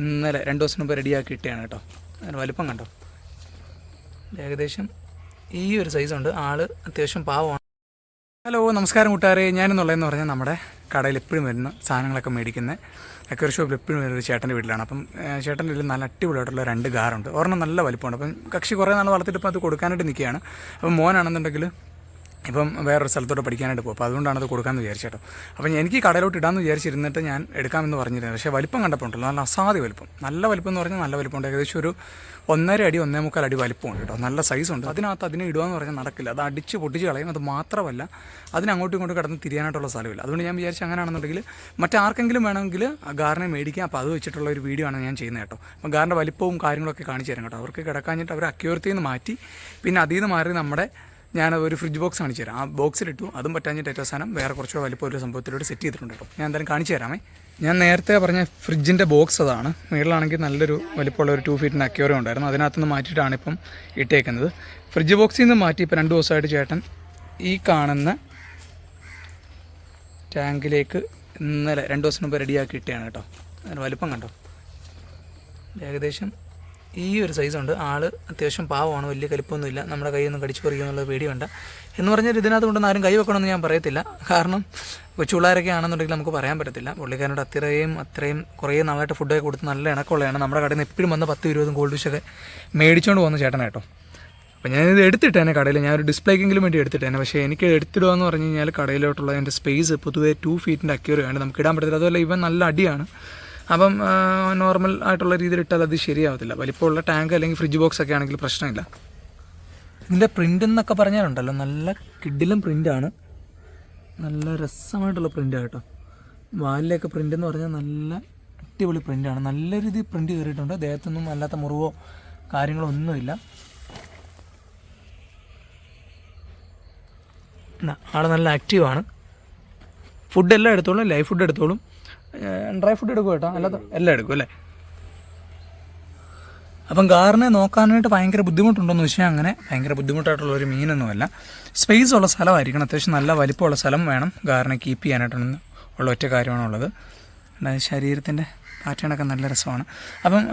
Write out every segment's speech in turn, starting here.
ഇന്നലെ രണ്ട് ദിവസം മുമ്പ് റെഡിയാക്കി ഇട്ടതാണ് കേട്ടോ. അതിന് വലുപ്പം കണ്ടോ? ഏകദേശം ഈ ഒരു സൈസുണ്ട് ആൾ അത്യാവശ്യം പാവമാണ്. ഹലോ നമസ്കാരം കൂട്ടുകാരെ. ഞാനെന്നുള്ളതെന്ന് പറഞ്ഞാൽ നമ്മുടെ കടയിൽ എപ്പോഴും വരുന്ന സാധനങ്ങളൊക്കെ മേടിക്കുന്ന അക്വറി ഷോപ്പിൽ എപ്പോഴും വരുന്ന ഒരു ചേട്ടന്റെ വീട്ടിലാണ്. അപ്പം ചേട്ടന്റെ വീട്ടിൽ നല്ല അടിപൊളിയായിട്ടുള്ള രണ്ട് കാറുണ്ട്. ഒരെണ്ണം നല്ല വലിപ്പമുണ്ട്. അപ്പം കക്ഷി കുറേ നാൾ വളർത്തിയിട്ട് ഇപ്പം അത് കൊടുക്കാനായിട്ട് നിൽക്കുകയാണ്. അപ്പം മോനാണെന്നുണ്ടെങ്കിൽ ഇപ്പം വേറൊരു സ്ഥലത്തോട്ട് പഠിക്കാനായിട്ട് പോകും. അപ്പോൾ അതുകൊണ്ടാണ് അത് കൊടുക്കാമെന്ന് വിചാരിച്ചേട്ടോ. അപ്പം എനിക്ക് കടയിലോട്ട് ഇടാമെന്ന് വിചാരിച്ചിരുന്നിട്ട് ഞാൻ എടുക്കാമെന്ന് പറഞ്ഞിരുന്നു. പക്ഷേ വലിപ്പം കണ്ടപ്പോൾ ഉണ്ടല്ലോ നല്ല അസാധ്യ വലിപ്പം. നല്ല വലിപ്പം എന്ന് പറഞ്ഞാൽ നല്ല വലിപ്പമുണ്ട്. ഏകദേശം ഒരു ഒന്നര അടി ഒന്നേ മുക്കാൽ അടി വലിപ്പമുണ്ട് കേട്ടോ. നല്ല സൈസുണ്ട് അതിനകത്ത് അതിനെ ഇടുക എന്ന് പറഞ്ഞാൽ നടക്കില്ല. അത് അടിച്ച് പൊട്ടിച്ച് കളയും. അത് മാത്രമല്ല അതിനങ്ങോട്ടും ഇങ്ങോട്ട് കിടന്ന് തിരിയാനായിട്ടുള്ള സ്ഥലമില്ല അതുകൊണ്ട് ഞാൻ വിചാരിച്ചു അങ്ങനെയാണെന്നുണ്ടെങ്കിൽ മറ്റാർക്കെങ്കിലും വേണമെങ്കിൽ ഗാറിനെ മേടിക്കാം. അപ്പോൾ അത് വെച്ചിട്ടുള്ള ഒരു വീഡിയോ ആണ് ഞാൻ ചെയ്യുന്നത് കേട്ടോ. അപ്പം ഗാറിന്റെ വലിപ്പവും കാര്യങ്ങളൊക്കെ കാണിച്ചു തരാം കേട്ടോ. അവർക്ക് കിടക്കാഞ്ഞിട്ട് അവർ അക്യൂർത്തിയിൽ നിന്ന് മാറ്റി പിന്നെ അതിൽ നിന്ന് മാറി നമ്മുടെ ഞാൻ ഒരു ഫ്രിഡ്ജ് ബോക്സ് കാണിച്ചു തരാം. ആ ബോക്സിലിട്ടു അതും പറ്റാഞ്ഞിട്ട് ഏറ്റവും സാധനം വേറെ കുറച്ചോ വലിപ്പം ഒരു സംഭവത്തിലൂടെ സെറ്റ് ചെയ്തിട്ടുണ്ട് ഞാൻ എന്തായാലും കാണിച്ചു തരാമേ. ഞാൻ നേരത്തെ പറഞ്ഞ ഫ്രിഡ്ജിന്റെ ബോക്സ് അതാണ്. മുകളിലാണെങ്കിൽ നല്ലൊരു വലിപ്പമുള്ള ഒരു ടു ഫീറ്റിന്റെ അക്യൂറിയം ഉണ്ടായിരുന്നു. അതിനകത്ത് നിന്ന് മാറ്റിയിട്ടാണ് ഇപ്പം ഇട്ടേക്കുന്നത്. ഫ്രിഡ്ജ് ബോക്സിൽ നിന്ന് മാറ്റി ഇപ്പോൾ രണ്ട് ദിവസമായിട്ട് ചേട്ടൻ ഈ കാണുന്ന ടാങ്കിലേക്ക് ഇന്നലെ രണ്ട് ദിവസം മുമ്പ് റെഡിയാക്കി ഇട്ടാണ് കേട്ടോ. അതിന് വലിപ്പം കണ്ടോ? ഏകദേശം ഈ ഒരു സൈസുണ്ട് ആൾ അത്യാവശ്യം പാവമാണ് വലിയ കലിപ്പൊന്നുമില്ല. നമ്മുടെ കൈ ഒന്നും കടിച്ചു പറിക്കുന്നുള്ള പേടി വേണ്ട. എന്ന് പറഞ്ഞാൽ ഇതിനകത്ത് കൊണ്ടൊന്നും ആരും കൈ വെക്കണമെന്ന് ഞാൻ പറയത്തില്ല. കാരണം കൊച്ചുപിള്ളേരൊക്കെ ആണെന്നുണ്ടെങ്കിൽ നമുക്ക് പറയാൻ പറ്റത്തില്ല. പുള്ളിക്കാരനോട് അത്രയും അത്രയും കുറേ നാളായിട്ട് ഫുഡൊക്കെ കൊടുത്ത് നല്ല ഇണക്കമുള്ളതാണ് നമ്മുടെ കടയിൽ നിന്ന് എപ്പോഴും വന്ന് പത്ത് ഇരുപതും ഗോൾഡ് ഫിഷൊക്കെ മേടിച്ചുകൊണ്ട് പോകുന്ന ചേട്ടനാട്ടോ അപ്പോൾ ഞാനിത് എടുത്തിട്ടേനെ കടയിൽ. ഞാൻ ഒരു ഡിസ്പ്ലേക്കെങ്കിലും വേണ്ടി എടുത്തിട്ടേനെ പക്ഷേ എനിക്ക് എടുത്തിടുക എന്ന് പറഞ്ഞു കഴിഞ്ഞാൽ കടയിലോട്ടുള്ള എന്റെ സ്പേസ് പൊതുവേ ടു ഫീറ്റിന്റെ അക്യൂറിയാണ് നമുക്ക് ഇടാൻ പറ്റത്തില്ല. അതുപോലെ ഇവൻ നല്ല അടിയാണ്. അപ്പം നോർമൽ ആയിട്ടുള്ള രീതിയിൽ ഇട്ടാൽ അത് ശരിയാവത്തില്ല. വലിപ്പമുള്ള ടാങ്ക് അല്ലെങ്കിൽ ഫ്രിഡ്ജ് ബോക്സ് ഒക്കെ ആണെങ്കിൽ പ്രശ്നമില്ല. ഇതിന്റെ പ്രിന്റ് എന്നൊക്കെ പറഞ്ഞാലുണ്ടല്ലോ നല്ല കിഡിലും പ്രിന്റാണ് നല്ല രസമായിട്ടുള്ള പ്രിന്റാണ് കേട്ടോ. വാലിലൊക്കെ പ്രിന്റ് എന്ന് പറഞ്ഞാൽ നല്ല അടിപൊളി പ്രിന്റാണ് നല്ല രീതിയിൽ പ്രിന്റ് കയറിയിട്ടുണ്ട്. ദേഹത്തൊന്നും അല്ലാത്ത മുറിവോ കാര്യങ്ങളോ ഒന്നുമില്ല. ആൾ നല്ല ആക്റ്റീവാണ് ഫുഡ് എല്ലാം എടുത്തോളും ലൈഫ് ഫുഡ് എടുത്തോളും. ഡ്രൈ ഫുഡ് എടുക്കും കേട്ടോ അല്ലാതെ എല്ലാം എടുക്കും അല്ലേ? അപ്പം ഗാറിനെ നോക്കാനായിട്ട് ഭയങ്കര ബുദ്ധിമുട്ടുണ്ടോയെന്ന് വെച്ചാൽ അങ്ങനെ ഭയങ്കര ബുദ്ധിമുട്ടായിട്ടുള്ള ഒരു മീനൊന്നുമല്ല. സ്പേസ് ഉള്ള സ്ഥലമായിരിക്കണം. അത്യാവശ്യം നല്ല വലിപ്പമുള്ള സ്ഥലം വേണം ഗാറിനെ കീപ്പ് ചെയ്യാനായിട്ടാണ് ഉള്ള ഒറ്റ കാര്യമാണുള്ളത്. ശരീരത്തിന്റെ പാറ്റേണൊക്കെ നല്ല രസമാണ്. അപ്പം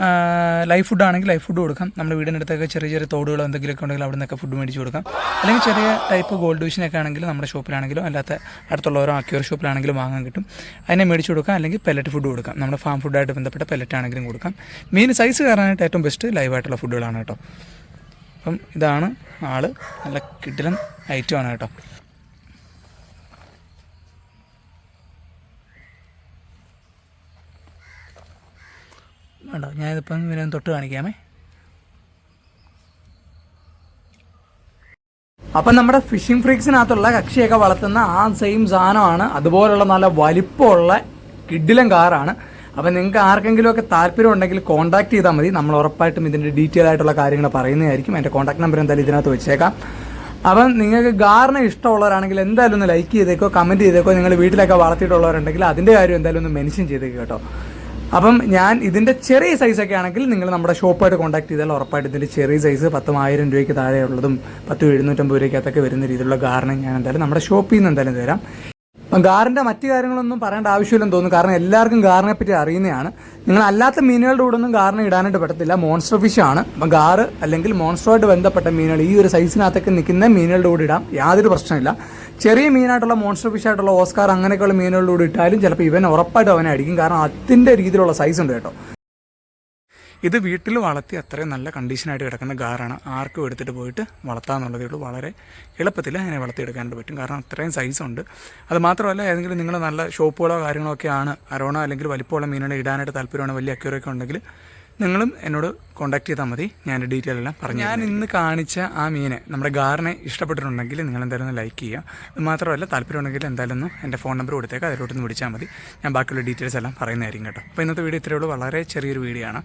ലൈഫ് ഫുഡ് ആണെങ്കിൽ ലൈഫ് ഫുഡ് കൊടുക്കാം. നമ്മുടെ വീടിനടുത്തൊക്കെ ചെറിയ ചെറിയ തോടുകളോ എന്തെങ്കിലുമൊക്കെ ഉണ്ടെങ്കിൽ അവിടെ നിന്നൊക്കെ ഫുഡ് മേടിച്ച് കൊടുക്കാം. അല്ലെങ്കിൽ ചെറിയ ടൈപ്പ് ഗോൾഡ് ഡിവിഷനൊക്കെ ആണെങ്കിൽ നമ്മുടെ ഷോപ്പിലാണെങ്കിലും അല്ലാത്ത അടുത്തുള്ള ഓരോ അക്യൂർ ഷോപ്പിലാണെങ്കിലും വാങ്ങാൻ കിട്ടും. അതിനെ മേടിച്ച് കൊടുക്കാം. അല്ലെങ്കിൽ പെല്ലറ്റ് ഫുഡ് കൊടുക്കാം. നമ്മുടെ ഫാം ഫുഡായിട്ട് ബന്ധപ്പെട്ട പെല്ലറ്റ് ആണെങ്കിലും കൊടുക്കാം. മീൻ സൈസ് കയറാനായിട്ട് ഏറ്റവും ബെസ്റ്റ് ലൈവായിട്ടുള്ള ഫുഡുകളാണ് കേട്ടോ. അപ്പം ഇതാണ് ആൾ. നല്ല കിടിലൻ ഐറ്റമാണ് കേട്ടോ. വേണ്ട ഞാനിതിപ്പം ഇവനെ ഒന്ന് തൊട്ട് കാണിക്കാമേ. അപ്പം നമ്മുടെ ഫിഷിംഗ് ഫ്രീക്സിനകത്തുള്ള കക്ഷിയൊക്കെ വളർത്തുന്ന ആ സെയിം സാധനമാണ്. അതുപോലുള്ള നല്ല വലിപ്പമുള്ള കിഡിലം കാറാണ്. അപ്പം നിങ്ങൾക്ക് ആർക്കെങ്കിലും ഒക്കെ താല്പര്യം ഉണ്ടെങ്കിൽ കോൺടാക്ട് ചെയ്താൽ മതി. നമ്മൾ ഉറപ്പായിട്ടും ഇതിന്റെ ഡീറ്റെയിൽ ആയിട്ടുള്ള കാര്യങ്ങൾ പറയുന്നതായിരിക്കും. എന്റെ കോൺടാക്ട് നമ്പർ എന്തായാലും ഇതിനകത്ത് വെച്ചേക്കാം. അപ്പം നിങ്ങൾക്ക് ഗാറിന് ഇഷ്ടമുള്ളവരാണെങ്കിൽ എന്തായാലും ഒന്ന് ലൈക്ക് ചെയ്തേക്കോ കമന്റ് ചെയ്തേക്കോ. നിങ്ങൾ വീട്ടിലൊക്കെ വളർത്തിയിട്ടുള്ളവരുണ്ടെങ്കിൽ അതിന്റെ കാര്യം എന്തായാലും ഒന്ന് മെൻഷൻ ചെയ്തേക്കോ കേട്ടോ. അപ്പം ഞാൻ ഇതിന്റെ ചെറിയ സൈസ് ഒക്കെ ആണെങ്കിൽ നിങ്ങൾ നമ്മുടെ ഷോപ്പായിട്ട് കോൺടാക്ട് ചെയ്താൽ ഉറപ്പായിട്ട് ഇതിന്റെ ചെറിയ സൈസ് പത്തുമായിരം രൂപയ്ക്ക് താഴെയുള്ളതും പത്തും എഴുന്നൂറ്റമ്പത് രൂപയ്ക്കകത്തൊക്കെ വരുന്ന രീതിയിലുള്ള ഗാറിന് ഞാൻ എന്തായാലും നമ്മുടെ ഷോപ്പിൽ നിന്ന് എന്തായാലും തരാം. അപ്പം ഗാറിന്റെ മറ്റു കാര്യങ്ങളൊന്നും പറയേണ്ട ആവശ്യമില്ലെന്ന് തോന്നുന്നു. കാരണം എല്ലാവർക്കും ഗാറിനെ പറ്റി അറിയുന്നതാണ്. നിങ്ങൾ അല്ലാത്ത മീനുകളുടെ കൂടെ ഒന്നും ഗാറിനെ ഇടാനായിട്ട് പറ്റത്തില്ല. മോൺസ്റ്റർ ഫിഷ് ആണ്. അപ്പം ഗാറ് അല്ലെങ്കിൽ മോൺസ്റ്ററുമായിട്ട് ബന്ധപ്പെട്ട മീനുകൾ ഈ ഒരു സൈസിനകത്തൊക്കെ നിൽക്കുന്ന മീനുകളുടെ കൂടെ ഇടാം. യാതൊരു പ്രശ്നമില്ല. ചെറിയ മീനായിട്ടുള്ള മോൺസ്റ്റർ ഫിഷ് ആയിട്ടുള്ള ഓസ്കാർ അങ്ങനെയൊക്കെയുള്ള മീനുകളുടെ കൂടെ ഇട്ടാലും ചിലപ്പോൾ ഇവൻ ഉറപ്പായിട്ട് അവനെ അടിക്കും. കാരണം അതിന്റെ രീതിയിലുള്ള സൈസ് ഉണ്ട് കേട്ടോ. ഇത് വീട്ടിൽ വളർത്തി അത്രയും നല്ല കണ്ടീഷനായിട്ട് കിടക്കുന്ന ഗാറാണ്. ആർക്കും എടുത്തിട്ട് പോയിട്ട് വളർത്താമെന്നുള്ളതേ ഉള്ളൂ. വളരെ എളുപ്പത്തിൽ അതിനെ വളർത്തിയെടുക്കാനായിട്ട് പറ്റും. കാരണം അത്രയും സൈസുണ്ട് അത് മാത്രമല്ല ഏതെങ്കിലും നിങ്ങൾ നല്ല ഷോപ്പുകളോ കാര്യങ്ങളോ ഒക്കെ ആണ് അരോണോ അല്ലെങ്കിൽ വലിപ്പമുള്ള മീനുകളെ ഇടാനായിട്ട് താല്പര്യമാണ് വലിയ അക്യൂറൊക്കെ ഉണ്ടെങ്കിൽ നിങ്ങളും എന്നോട് കോൺടാക്ട് ചെയ്താൽ മതി. ഞാൻ ഡീറ്റെയിൽ എല്ലാം പറഞ്ഞു ഞാൻ ഇന്ന് കാണിച്ച ആ മീനെ നമ്മുടെ ഗാറിനെ ഇഷ്ടപ്പെട്ടിട്ടുണ്ടെങ്കിൽ നിങ്ങൾ എന്തായാലും ലൈക്ക് ചെയ്യുക. അത് മാത്രമല്ല താല്പര്യമുണ്ടെങ്കിൽ എന്തായാലും ഒന്ന് എന്റെ ഫോൺ നമ്പർ കൊടുത്തേക്ക്. അതിലോട്ടൊന്ന് വിളിച്ചാൽ മതി. ഞാൻ ബാക്കിയുള്ള ഡീറ്റെയിൽസ് എല്ലാം പറയുന്നതായിരിക്കും കേട്ടോ. അപ്പോൾ ഇന്നത്തെ വീഡിയോ ഇത്രയേ ഉള്ളൂ. വളരെ ചെറിയൊരു വീഡിയോ ആണ്.